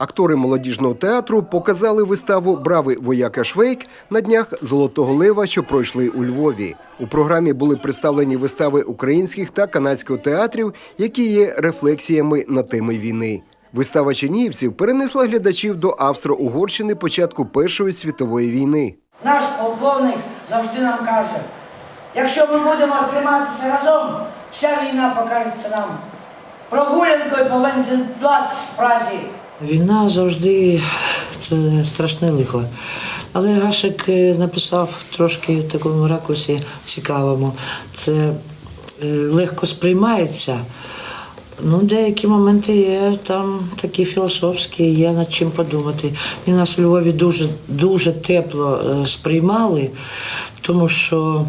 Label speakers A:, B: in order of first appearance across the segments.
A: Актори молодіжного театру показали виставу Бравий вояка Швейк на днях Золотого Лева, що пройшли у Львові. У програмі були представлені вистави українських та канадського театрів, які є рефлексіями на теми війни. Вистава чернігівців перенесла глядачів до Австро-Угорщини початку Першої світової війни.
B: Наш полковник завжди нам каже, якщо ми будемо триматися разом, вся війна покажеться нам прогулянкою по Вензенплац в.
C: Війна завжди це страшне лихо. Але Гашик е, написав трошки в такому ракурсі цікавому. Це е, легко сприймається. Ну, деякі моменти є там такі філософські, є над чим подумати. І нас у Львові дуже, дуже тепло е, сприймали, тому що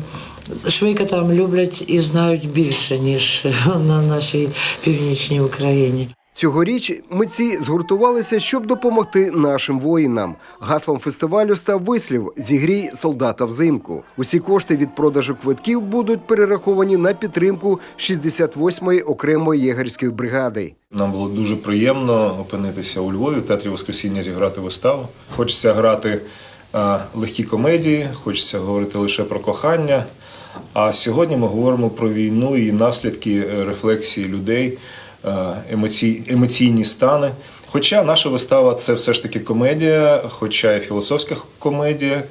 C: Швейка там люблять і знають більше, ніж на нашій північній Україні.
A: Цьогоріч митці згуртувалися, щоб допомогти нашим воїнам. Гаслом фестивалю став вислів Зігрій солдата взимку. Усі кошти від продажу квитків будуть перераховані на підтримку 68-ї окремої єгерської бригади.
D: Нам було дуже приємно опинитися у Львові в театрі Воскресіння зіграти виставу. Хочеться грати легкі комедії, хочеться говорити лише про кохання. А сьогодні ми говоримо про війну і наслідки е, рефлексії людей, емоційні стани. Хоча наша вистава це все ж таки комедія, хоча і філософська комедія,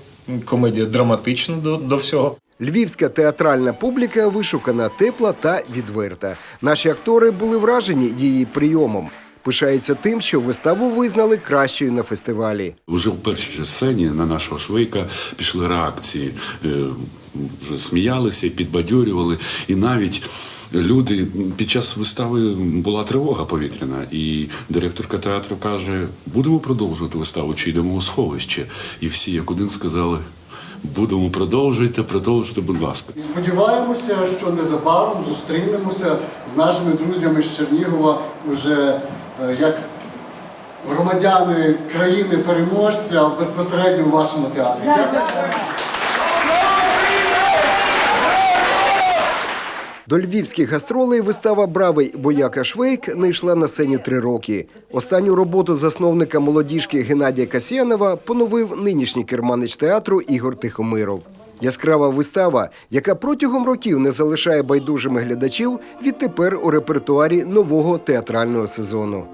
D: комедія драматична до, до всього.
A: Львівська театральна публіка вишукана, тепла та відверта. Наші актори були вражені її прийомом. Пишається тим, що виставу визнали кращою на фестивалі.
E: Уже в першій же сцені на нашого швейка пішли реакції. Вже сміялися, і підбадьорювали. І навіть люди під час вистави була тривога повітряна. І директорка театру каже: будемо продовжувати виставу, чи йдемо у сховище. І всі як один сказали. Будемо продовжуйте, продовжуйте, будь ласка.
F: І сподіваємося, що незабаром зустрінемося з нашими друзями з Чернігова вже е, як громадяни країни переможця безпосередньо у вашому театрі. Дякую.
A: До львівських гастролей вистава Бравий вояка Швейк не йшла на сцені три роки. Останню роботу засновника молодіжки Геннадія Касьянова поновив нинішній керманич театру Ігор Тихомиров. Яскрава вистава, яка протягом років не залишає байдужими глядачів, відтепер у репертуарі нового театрального сезону.